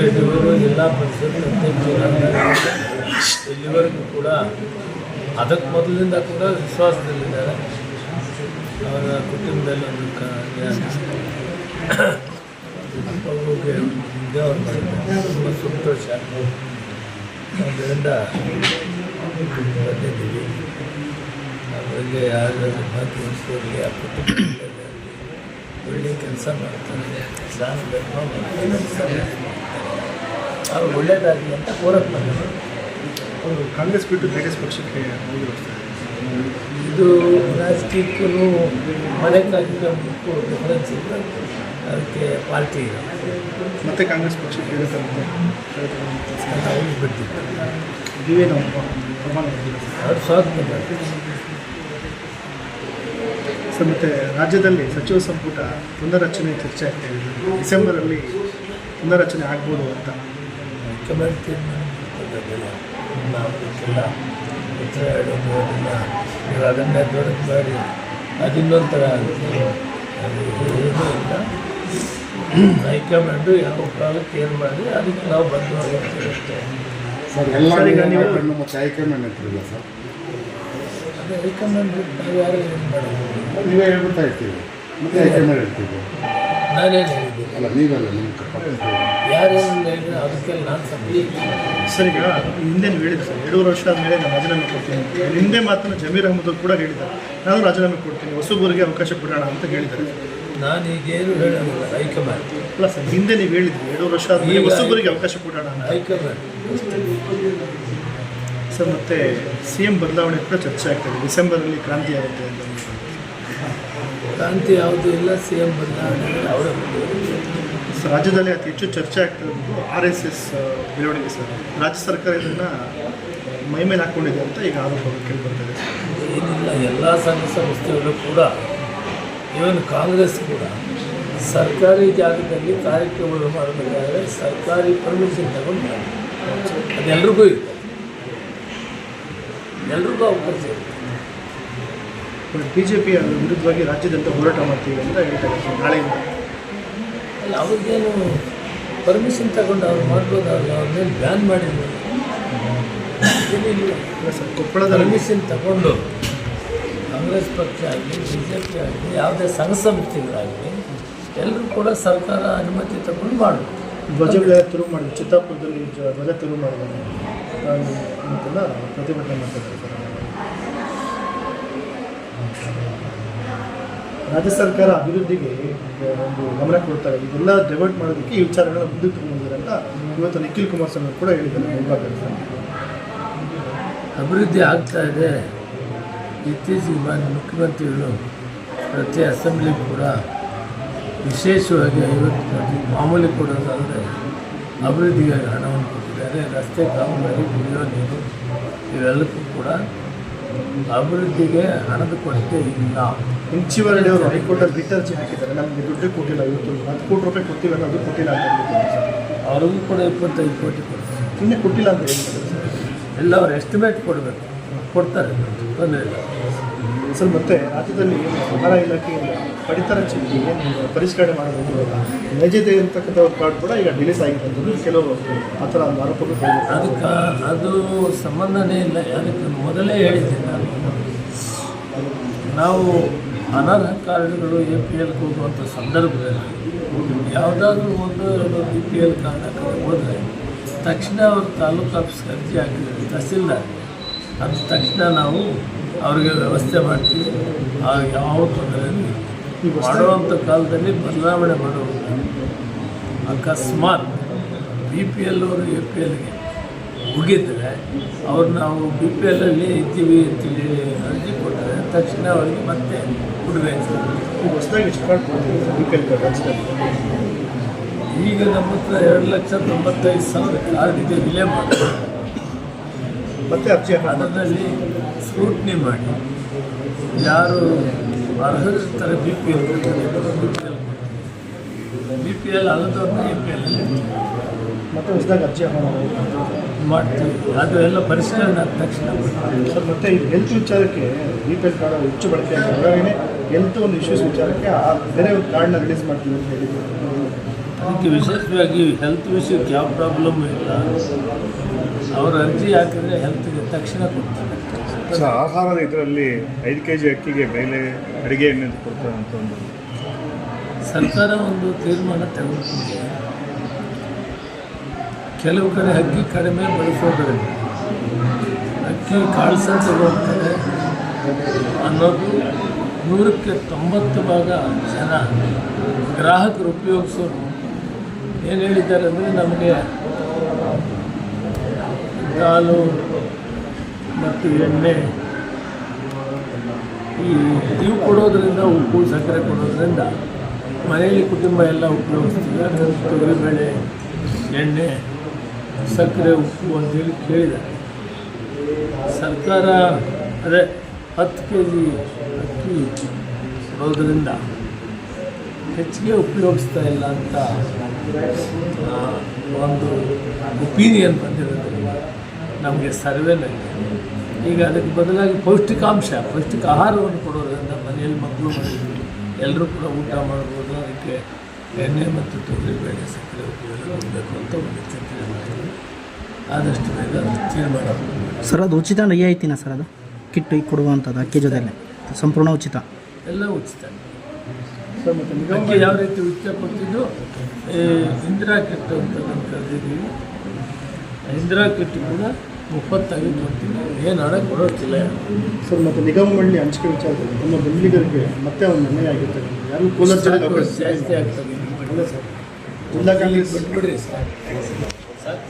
ರೆಡ್ಡಿ ಅವರು ಜಿಲ್ಲಾ ಪರಿಷತ್ ಇಲ್ಲಿವರೆಗೂ ಕೂಡ ಅದಕ್ಕೆ ಮೊದಲಿಂದ ಕೂಡ ವಿಶ್ವಾಸದಲ್ಲಿದ್ದಾರೆ. ಅವರ ಕುಟುಂಬದಲ್ಲಿ ಒಂದು ಅವ್ರಿಗೆ ತುಂಬ ಸಂತೋಷ. ಅದರಿಂದ ಬಂದಿದ್ದೀವಿ. ಅವರಿಗೆ ಯಾರಾದರೂ ಭಾಗವಹಿಸೋರಿಗೆ ಆ ಕುಟುಂಬದಲ್ಲಿ ಒಳ್ಳೆಯ ಕೆಲಸ ಮಾಡ್ತಾರೆ ಅವ್ರು ಒಳ್ಳೇದಾಗಲಿ ಅಂತ ಕೋರಕ್ಕೆ ಬಂದರು ಅವರು ಕಾಂಗ್ರೆಸ್ ಬಿಟ್ಟು ಜೆ ಪಕ್ಷಕ್ಕೆ ಇದು ರಾಜಕೀಯಕ್ಕೂ ಮನೆ ಕಾರ್ಯಕ್ರಮಕ್ಕೂ ಡಿಫರೆನ್ಸ್ ಇಲ್ಲ ಅದಕ್ಕೆ ಪಾರ್ಟಿ ಇಲ್ಲ. ಮತ್ತೆ ಕಾಂಗ್ರೆಸ್ ಪಕ್ಷಕ್ಕೆ ಹೇಳ್ತಾರೆ ಅವ್ರಿಗೆ ಬಿಟ್ಟಿದ್ದು ನೀವೇನು? ಅವ್ರು ಸ್ವಾಗತ ಮತ್ತು ರಾಜ್ಯದಲ್ಲಿ ಸಚಿವ ಸಂಪುಟ ಪುನರ್ರಚನೆ ಚರ್ಚೆ ಆಗ್ತಾ ಇದೆ. ಡಿಸೆಂಬರಲ್ಲಿ ಪುನರ್ರಚನೆ ಆಗ್ಬೋದು ಅಂತ. ನಾವು ಅದಕ್ಕೆಲ್ಲ ಉತ್ತರ ಹೇಳೋದು ಅದನ್ನು ನೀವು ಅದನ್ನೇ ಮಾಡಿ ಇಲ್ಲ ಹೈಕಮಾಂಡು ಯಾವ ಕಾಲಕ್ಕೆ ಏನು ಮಾಡಿ ಅದಕ್ಕೆ ನಾವು ಬಂದು ಅಷ್ಟೇ ಸರ್, ಮತ್ತು ಹೈಕಮಾಂಡ್ ಅಂತಿರಲ್ಲ ಸರ್. ಹೈಕಮಾಂಡ್ ನಾವು ಯಾರು ಏನು ಮಾಡೋದು ನೀವೇ ಹೇಳ್ಬಿಡ್ತಾ ಇರ್ತೀವಿ ಮತ್ತೆ ಹೈಕಮಾಂಡ್ ಇರ್ತೀವಿ ನಾನೇನು ಹೇಳಿದ್ದೀನಿ ಅಲ್ಲ ನೀವಲ್ಲ ನಿಮ್ಮ ಪಕ್ಷದ ಯಾರೇನು ಹೇಳಿದ್ರೆ ಅದಕ್ಕೆಲ್ಲ ನಾನು ಸಭೆ ಸರ್ ಈಗ ಹಿಂದೆ ನೀವು ಹೇಳಿದ್ರು ಸರ್ ಎರಡೂವರೆ ವರ್ಷ ಆದಮೇಲೆ ನಾನು ರಾಜೀನಾಮೆ ಕೊಡ್ತೀನಿ. ಹಿಂದೆ ಮಾತನ್ನು ಜಮೀರ್ ಅಹಮದ್ ಕೂಡ ಹೇಳಿದ್ದಾರೆ. ನಾನು ರಾಜೀನಾಮೆ ಕೊಡ್ತೀನಿ ಹೊಸಬರಿಗೆ ಅವಕಾಶ ಕೊಡೋಣ ಅಂತ ಹೇಳಿದ್ದಾರೆ. ನಾನು ಈಗೇನು ಹೇಳೋದಿಲ್ಲ ಹೈಕಮಾಂಡ್. ಅಲ್ಲ ಸರ್ ಹಿಂದೆ ನೀವು ಹೇಳಿದ್ರಿ ಎರಡೂವರೆ ವರ್ಷ ಆದಮೇಲೆ ಹೊಸಬರಿಗೆ ಅವಕಾಶ ಕೊಡೋಣ ಅಂತ. High command. ಸರ್ ಮತ್ತೆ ಸಿ ಎಂ ಬದಲಾವಣೆ ಕೂಡ ಚರ್ಚೆ ಆಗ್ತದೆ. ಡಿಸೆಂಬರಲ್ಲಿ ಕ್ರಾಂತಿ ಆಗುತ್ತೆ ಅಂತ ಕ್ರಾಂತಿ ಯಾವುದೂ ಇಲ್ಲ ಸಿ ಎಂ ಬದಲಾವಣೆ ಅವರು ರಾಜ್ಯದಲ್ಲಿ ಅತಿ ಹೆಚ್ಚು ಚರ್ಚೆ ಆಗ್ತಿರೋದು ಆರ್ ಎಸ್ ಎಸ್ ಬೆಳವಣಿಗೆ ಸರ್. ರಾಜ್ಯ ಸರ್ಕಾರ ಇದನ್ನು ಮೈ ಮೇಲೆ ಹಾಕ್ಕೊಂಡಿದೆ ಅಂತ ಈಗ ಆರೋಪ ಕೇಳಿ ಬರ್ತದೆ ಏನಿಲ್ಲ ಎಲ್ಲ ಸಂಘ ಸಂಸ್ಥೆಗಳು ಕೂಡ ಇವನ್ ಕಾಂಗ್ರೆಸ್ ಕೂಡ ಸರ್ಕಾರಿ ಜಾಗದಲ್ಲಿ ಕಾರ್ಯಕ್ರಮಗಳು ಮಾಡಬೇಕಾದ್ರೆ ಸರ್ಕಾರಿ ಪರ್ಮಿಷನ್ ತಗೊಂಡು ಅದೆಲ್ಲರಿಗೂ ಅದೆಲ್ರಿಗೂ ಇರ್ತದೆ ಎಲ್ರಿಗೂ ಅವಕಾಶ ಬಿ ಜೆ ಪಿಯ ವಿರುದ್ಧವಾಗಿ ರಾಜ್ಯದಂತ ಹೋರಾಟ ಮಾಡ್ತೀವಿ ಅಂತ ಹೇಳ್ತಾರೆ ನಾಳೆಯಿಂದ. ಅಲ್ಲ ಅವ್ರಿಗೇನು ಪರ್ಮಿಷನ್ ತಗೊಂಡು ಅವ್ರು ಮಾಡ್ಬೋದಲ್ಲ ಅವ್ರನ್ನೇನು ಬ್ಯಾನ್ ಮಾಡಿದ್ರು ಸರ್ ಕೊಪ್ಪಳದ ಪರ್ಮಿಷನ್ ತಗೊಂಡು ಕಾಂಗ್ರೆಸ್ ಪಕ್ಷ ಆಗಲಿ ಬಿ ಜೆ ಪಿ ಆಗಲಿ ಯಾವುದೇ ಸಂಘ ಸಂಸ್ಥೆಗಳಾಗಲಿ ಎಲ್ಲರೂ ಕೂಡ ಸರ್ಕಾರ ಅನುಮತಿ ತಗೊಂಡು ಮಾಡಬೇಕು ಧ್ವಜಗಳ ತಿರುವು ಮಾಡಿ ಚಿತ್ತಾಪುರದಲ್ಲಿ ಧ್ವಜ ತಿರುವು ಮಾಡಿದ್ದಾರೆ ಅಂತೆಲ್ಲ ಪ್ರತಿಭಟನೆ ಮಾಡ್ತಿದ್ದಾರೆ ಸರ್. ರಾಜ್ಯ ಸರ್ಕಾರ ಅಭಿವೃದ್ಧಿಗೆ ಒಂದು ಗಮನ ಕೊಡ್ತಾರೆ. ಇದೆಲ್ಲ ಡೈವರ್ಟ್ ಮಾಡೋದಕ್ಕೆ ಈ ವಿಚಾರಗಳನ್ನ ಮುಂದಕ್ಕೆ ತಗೊಂಡಿದ್ದಾರೆ ಅಂತ ಇವತ್ತು ನಿಖಿಲ್ ಕುಮಾರಸ್ವಾಮಿ ಕೂಡ ಹೇಳಿದ್ದಾರೆ ಅಭಿವೃದ್ಧಿ ಆಗ್ತಾ ಇದೆ. ಇತ್ತೀಚಿಗೆ ಬಂದ ಮುಖ್ಯಮಂತ್ರಿಗಳು ಪ್ರತಿ ಅಸೆಂಬ್ಲಿ ಕೂಡ ವಿಶೇಷವಾಗಿ ಐವತ್ತು ಮಾಮೂಲಿ ಕೊಡೋದಾದರೆ ಅಭಿವೃದ್ಧಿಗಾಗಿ ಹಣವನ್ನು ಕೊಟ್ಟಿದ್ದಾರೆ ರಸ್ತೆ ಕಾಮಗಾರಿ ಕುಡಿಯೋ ನೀರು ಇವೆಲ್ಲಕ್ಕೂ ಕೂಡ ಅಭಿವೃದ್ಧಿಗೆ ಹಣದ ಕೊರತೆ ಇಲ್ಲ. ಇಂಚಿವರಡಿ ಅವರು ಹೈಕೋರ್ಟಲ್ಲಿ ರಿಟ್ ಅರ್ಜಿ ಹಾಕಿದ್ದಾರೆ ನಮಗೆ ದುಡ್ಡು ಕೊಟ್ಟಿಲ್ಲ ಇವತ್ತು ಹತ್ತು ಕೋಟಿ ರೂಪಾಯಿ ಕೊಡ್ತೀವಿ ಅನ್ನೋದು ಕೊಟ್ಟಿಲ್ಲ ಅಂತ ಅವ್ರಿಗೂ ಕೂಡ ಇಪ್ಪತ್ತೈದು ಕೋಟಿ ಕೊಡ್ತಾರೆ. ಸುಮ್ಮನೆ ಕೊಟ್ಟಿಲ್ಲ ಅಂತ ಹೇಳ್ತಾರೆ ಎಲ್ಲ ಅವ್ರು ಎಸ್ಟಿಮೇಟ್ ಕೊಡಬೇಕು. ಕೊಡ್ತಾರೆ. ತೊಂದರೆ ಇಲ್ಲ. ಸರ್ ಮತ್ತೆ ರಾಜ್ಯದಲ್ಲಿ ಆಹಾರ ಇಲಾಖೆಯಿಂದ ಪಡಿತರ ಚೀಟಿ ಏನು ಪರಿಷ್ಕರಣೆ ಮಾಡೋದು ನೈಜತೆ ಇರತಕ್ಕಂಥ ಒಂದು ಕಾರ್ಡ್ ಕೂಡ ಈಗ ರಿಲೀಸ್ ಅಂತ ಕೆಲವು ಆ ಥರ ಒಂದು ಆರೋಪಗಳು. ಅದಕ್ಕೆ ಅದು ಸಂಬಂಧನೇ ಇಲ್ಲ ಅದಕ್ಕೆ ಮೊದಲೇ ಹೇಳಿದ್ದೆ ನಾನು ನಾವು ಅನರ್ಹ ಕಾರ್ಡ್ಗಳು ಎ ಪಿ ಎಲ್ ಹೋಗುವಂಥ ಸಂದರ್ಭದಲ್ಲಿ ಯಾವುದಾದ್ರೂ ಒಂದು ಬಿ ಪಿ ಎಲ್ ಕಾರಣಕ್ಕೆ ಹೋದರೆ ತಕ್ಷಣ ಅವ್ರ ತಾಲೂಕು ಆಫೀಸ್ಗೆ ಅರ್ಜಿ ಹಾಕಿದ್ರೆ ತಹಸೀಲ್ದಾರ್ ಅದು ತಕ್ಷಣ ನಾವು ಅವ್ರಿಗೆ ವ್ಯವಸ್ಥೆ ಮಾಡ್ತೀವಿ. ಆ ಯಾವ ತೊಂದರೆಯಲ್ಲಿ ಮಾಡುವಂಥ ಕಾಲದಲ್ಲಿ ಬದಲಾವಣೆ ಮಾಡುವಂಥ ಅಕಸ್ಮಾತ್ ಬಿ ಪಿ ಎಲ್ ಅವರು ಎ ಪಿ ಎಲ್ಗೆ ಮುಗಿದರೆ ಅವ್ರು ನಾವು ಬಿ ಪಿ ಎಲ್ಲಲ್ಲಿ ಇದ್ದೀವಿ ಅಂತೇಳಿ ಅರ್ಜಿ ಕೊಟ್ಟರೆ ತಕ್ಷಣ ಅವರಿಗೆ ಮತ್ತೆ ಕೊಡಬೇಕು ಈಗ ನಮ್ಮ ಹತ್ರ ಎರಡು ಲಕ್ಷ ತೊಂಬತ್ತೈದು ಸಾವಿರ ಕಾರ್ಡ್ ಇದೆ ವಿಲೇ ಮಾಡಿ ಮತ್ತೆ ಅರ್ಜಿ ಅದರಲ್ಲಿ ಸ್ಕ್ರೂಟ್ನಿ ಮಾಡಿ ಯಾರು ಅರ್ಹರಿರ್ತಾರೆ B P L B P L B P L ಅಲ್ಲದವ್ರನ್ನ A P L ಮತ್ತೆ ಹೊಸದಾಗಿ ಅರ್ಜಿ ಹಣ ಮಾಡ್ತೀವಿ. ಅದು ಎಲ್ಲ ಪರಿಷ್ಕರಣೆ ಆದ ತಕ್ಷಣ. ಸರ್ ಮತ್ತೆ ಈ ಹೆಲ್ತ್ ವಿಚಾರಕ್ಕೆ ಬಿ ಪಿ ಎಲ್ ಕಾರ್ಡ್ ಹೆಚ್ಚು ಬಳಕೆ ಆಗಿದೆ ಹೊರಗಡೆ ಹೆಲ್ತ್ ಒಂದು ಇಶ್ಯೂಸ್ ವಿಚಾರಕ್ಕೆ ಆ ಬೇರೆ ಒಂದು ಕಾರ್ಡ್ನ ರಿಲೀಸ್ ಮಾಡ್ತೀವಿ ಅಂತ ಹೇಳಿದ್ರು. ಅದಕ್ಕೆ ವಿಶೇಷವಾಗಿ ಹೆಲ್ತ್ ವಿಷಯಕ್ಕೆ ಯಾವ ಪ್ರಾಬ್ಲಮ್ ಇಲ್ಲ. ಅವ್ರ ಅರ್ಜಿ ಹಾಕಿದ್ರೆ ಹೆಲ್ತ್ಗೆ ತಕ್ಷಣ ಕೊಡ್ತಾರೆ. ಸೊ ಆಹಾರದ ಇದರಲ್ಲಿ ಐದು ಕೆ ಜಿ ಅಕ್ಕಿಗೆ ಮೇಲೆ ಅಡುಗೆ ಎಣ್ಣೆ ಕೊಡ್ತಾರೆ ಅಂತ ಒಂದು. ಸರ್ಕಾರ ಒಂದು ತೀರ್ಮಾನ ತೆಗೆದುಕೊಂಡಿದೆ. ಕೆಲವು ಕಡೆ ಅಕ್ಕಿ ಕಡಿಮೆ ಬಳಸೋದ್ರೆ ಅಕ್ಕಿ ಕಾಳಸ ಹೋಗ್ತಾರೆ ಅನ್ನೋದು ನೂರಕ್ಕೆ ತೊಂಬತ್ತು ಭಾಗ ಜನ ಗ್ರಾಹಕರು ಉಪಯೋಗಿಸೋರು ಏನು ಹೇಳಿದ್ದಾರೆ ಅಂದರೆ ನಮಗೆ ಹಾಲು ಮತ್ತು ಎಣ್ಣೆ ಈ ಇವು ಕೊಡೋದ್ರಿಂದ ಉಪ್ಪು, ಸಕ್ಕರೆ ಕೊಡೋದ್ರಿಂದ ಮನೆಯಲ್ಲಿ ಕುಟುಂಬ ಎಲ್ಲ ಉಪಯೋಗಿಸ್ತೀವಿ ಅದನ್ನು ತೊಗರಿಬೇಳೆ, ಎಣ್ಣೆ, ಸಕ್ಕರೆ, ಉಪ್ಪು ಅಂತೇಳಿ ಕೇಳಿದ್ದಾರೆ. ಸರ್ಕಾರ ಅದೇ ಹತ್ತು ಕೆ ಜಿ ಅಕ್ಕಿ ಕೊಡೋದ್ರಿಂದ ಹೆಚ್ಚಿಗೆ ಉಪಯೋಗಿಸ್ತಾ ಇಲ್ಲ ಅಂತ ಒಂದು ಒಪಿನಿಯನ್ ಬಂದಿರೋದ್ರಿಂದ ನಮಗೆ ಸರ್ವೆನಲ್ಲಿ ಈಗ ಅದಕ್ಕೆ ಬದಲಾಗಿ ಪೌಷ್ಟಿಕಾಂಶ ಪೌಷ್ಟಿಕ ಆಹಾರವನ್ನು ಕೊಡೋದ್ರಿಂದ ಮನೆಯಲ್ಲಿ ಮಕ್ಕಳು ಮನೆಯಲ್ಲಿ ಎಲ್ಲರೂ ಕೂಡ ಊಟ ಮಾಡ್ಬೋದು ಅದಕ್ಕೆ ಎಣ್ಣೆ ಮತ್ತು ತೊಗರಿಬೇಳೆ ಸಕ್ಕರೆ ಉಪಯೋಗ ಕೊಡಬೇಕು ಅಂತ ಒಂದು ಚಿಂತನೆ ಮಾಡಿದ್ವಿ ಆದಷ್ಟು ಬೇಗ ತೀರ್ಮಾನ. ಸರ್ ಅದು ಉಚಿತ ರಿಯಾಯಿತಿನ ಸರ್ ಅದು? ಕಿಟ್ಟು ಕೊಡುವಂಥದ್ದು ಅಕ್ಕಿ ಜೊತೆಯಲ್ಲಿ? ಸಂಪೂರ್ಣ ಉಚಿತ? ಎಲ್ಲ ಉಚಿತ. ಸರ್ ಮತ್ತು ನಿಗಮ ಯಾವ ರೀತಿ ಉಚಿತ ಕೊಡ್ತಿದ್ದು ಈ ಇಂದಿರಾ ಕಿಟ್ ಅಂತ ನಾವು ಕರೆದಿದ್ದೀವಿ. ಇಂದಿರಾ ಕಿಟ್ ಕೂಡ ಮುಪ್ಪತ್ತಾಗಿ ಕೊಡ್ತೀವಿ ಏನು ಹಣ ಕೊಡೋದಿಲ್ಲ ಸರ್ ಮತ್ತು ನಿಗಮ ಮಂಡಳಿ ಹಂಚಿಕೆ ವಿಚಾರದಲ್ಲಿ ನಮ್ಮ ಬೆಂಬಲಿಗರಿಗೆ ಮತ್ತೆ ಒಂದು ಮನೆ ಆಗಿರ್ತದೆ ಯಾರು ಕೂಲರ್ ಜಾಸ್ತಿ ಆಗ್ತದೆ ಅಲ್ಲ ಸರ್ ಜಿಲ್ಲಾ ಕಾಂಗ್ರೆಸ್. ಬಿಟ್ಬಿಡ್ರಿ sir sir